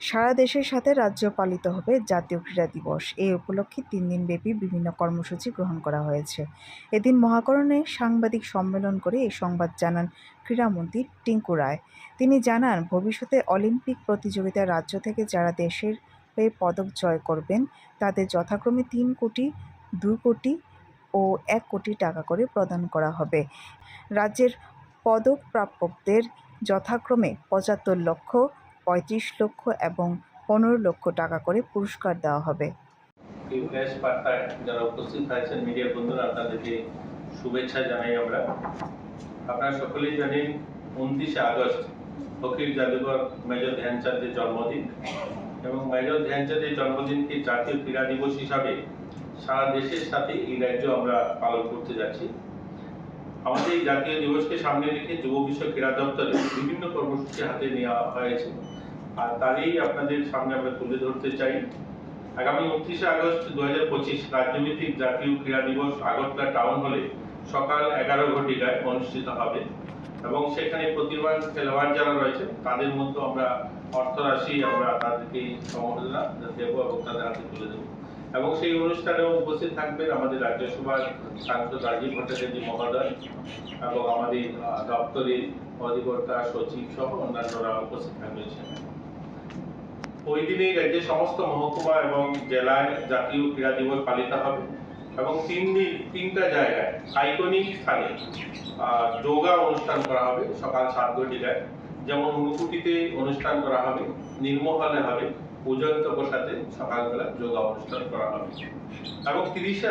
সারা দেশের সাথে রাজ্য পালিত হবে জাতীয় ক্রীড়া দিবস। এই উপলক্ষে তিন দিনব্যাপী বিভিন্ন কর্মসূচি গ্রহণ করা হয়েছে। এদিন মহাকরণে সাংবাদিক সম্মেলন করে এই সংবাদ জানান ক্রীড়ামন্ত্রী টিঙ্কু রায়। তিনি জানান, ভবিষ্যতে অলিম্পিক প্রতিযোগিতায় রাজ্য থেকে যারা দেশের হয়ে পদক জয় করবেন, তাদের যথাক্রমে তিন কোটি, দুই কোটি ও এক কোটি টাকা করে প্রদান করা হবে। রাজ্যের পদক প্রাপকদের যথাক্রমে পঁচাত্তর লক্ষ পঁয়ত্রিশ লক্ষ এবং পনেরো লক্ষ টাকা করে পুরস্কার দেওয়া হবে। যারা উপস্থিত হয়েছেন মিডিয়ার বন্ধুরা, আপনাদেরকে শুভেচ্ছা জানাই আমরা। আপনারা সকলেই জানেন, উনত্রিশে আগস্ট হকির জাদুঘর মেজর ধ্যানচাঁদের জন্মদিন এবং মেজর ধ্যানচাঁদের জন্মদিনকে জাতীয় ক্রীড়া দিবস হিসাবে সারা দেশের সাথে এই রাজ্য আমরা পালন করতে যাচ্ছি। আমাদের এই জাতীয় দিবসকে সামনে রেখে যুব বিষয় ক্রীড়া দপ্তরে বিভিন্ন কর্মসূচি হাতে নেওয়া হয়েছে। আর তারই আপনাদের সামনে আমরা তুলে ধরতে চাই। আগামী উনত্রিশে আগস্ট দু হাজার পঁচিশ রাজ্যভিত্তিক জাতীয় ক্রীড়া দিবস আগরতলা টাউন হলে সকাল এগারো ঘটিকায় অনুষ্ঠিত হবে। এবং সেখানে প্রতিবার খেলোয়াড় যারা রয়েছে তাদের মধ্যে আমরা অর্থরাশি আমরা তাদেরকে সম্মাননা দেবো এবং তাদের হাতে তুলে দেবো। এবং সেই অনুষ্ঠানেও উপস্থিত থাকবেন আমাদের রাজ্যসভার সাংসদ রাজীব ভট্টাচার্য মহোদয় এবং আমাদের দপ্তরের অধিকর্তা সচিব সহ অন্যান্যরা উপস্থিত থাকবেন সেখানে। ওই দিনেই রাজ্যের সমস্ত মহকুমা এবং জেলায় জাতীয় ক্রীড়া দিবস পালিত হবে এবং তিন দিন, তিনটা জায়গায় আইকনিক স্থানে যোগা অনুষ্ঠান করা হবে সকাল সাত ঘটিকায় যেমন ঊনকুটিতে অনুষ্ঠান করা হবে, নির্মহলে হবে উজন্ত প্রসাদে সকালবেলা যোগা অনুষ্ঠান করা হবে এবং তিরিশে